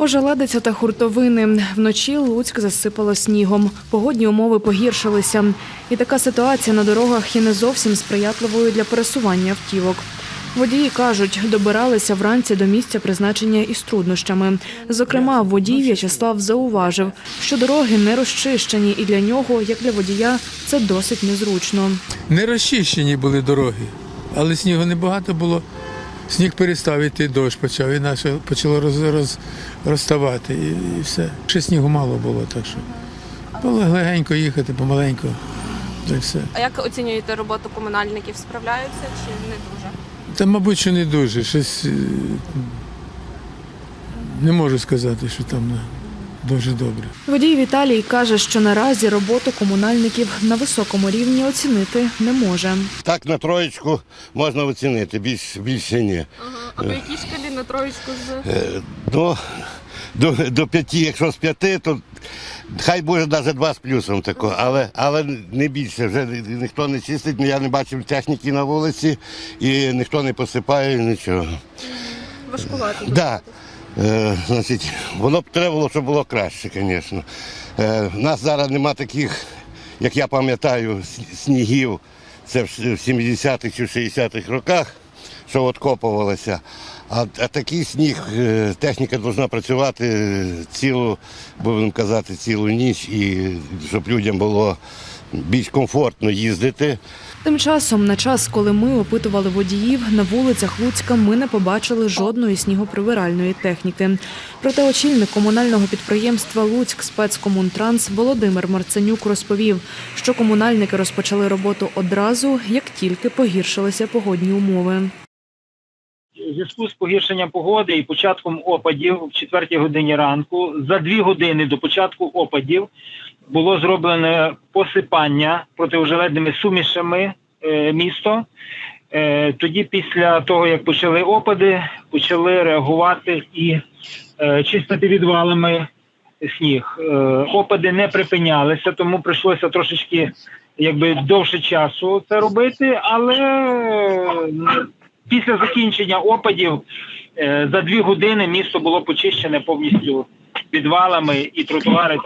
Ожеледиця та хуртовини. Вночі Луцьк засипало снігом. Погодні умови погіршилися. І така ситуація на дорогах є не зовсім сприятливою для пересування автівок. Водії кажуть, добиралися вранці до місця призначення із труднощами. Зокрема, водій В'ячеслав зауважив, що дороги не розчищені, і для нього, як для водія, це досить незручно. Не розчищені були дороги, але снігу небагато було. Сніг перестав іти, дощ почав, і наше почало роз, роз, розставати. І, і все. Ще снігу мало було, так що було легенько їхати, помаленько. і все. А як оцінюєте роботу комунальників? Справляються чи не дуже? Та, мабуть, що не дуже. Щось е, не можу сказати, що там е, дуже добре. Водій Віталій каже, що наразі роботу комунальників на високому рівні оцінити не може. Так на троєчку можна оцінити, більш, більше ні. Ага. А по якій шкалі на троєчку з Е, До, до, до п'яти, якщо з п'яти, то хай буде навіть два з плюсом тако, але, але не більше. Вже ніхто не чистить, я не бачив техніки на вулиці і ніхто не посипає нічого. важкувати? Да. Е, значить, воно б треба було, щоб було краще, звісно. Е, у нас зараз нема таких, як я пам'ятаю, снігів. Це в 70-х чи 60-х роках, що откопувалося. А, а такий сніг, е, техніка повинна працювати цілу, будемо казати, цілу ніч, і щоб людям було більш комфортно їздити. Тим часом, на час, коли ми опитували водіїв, на вулицях Луцька ми не побачили жодної снігоприбиральної техніки. Проте очільник комунального підприємства Луцьк спецкомунтранс Володимир Марценюк розповів, що комунальники розпочали роботу одразу, як тільки погіршилися погодні умови. Зв'язку з погіршенням погоди і початком опадів в 4 годині ранку за дві години до початку опадів було зроблене посипання протиожеледними сумішами е, місто. Е, тоді, після того як почали опади, почали реагувати і е, чистити відвалами сніг. Е, опади не припинялися, тому прийшлося трошечки якби довше часу це робити, але після закінчення опадів е, за дві години місто було почищене повністю підвалами і тротуари.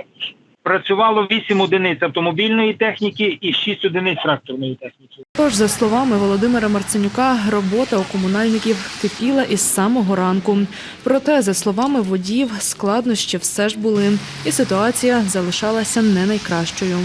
Працювало 8 одиниць автомобільної техніки і 6 одиниць тракторної техніки. Тож, за словами Володимира Марценюка, робота у комунальників кипіла із самого ранку. Проте, за словами водіїв, складнощі все ж були, і ситуація залишалася не найкращою.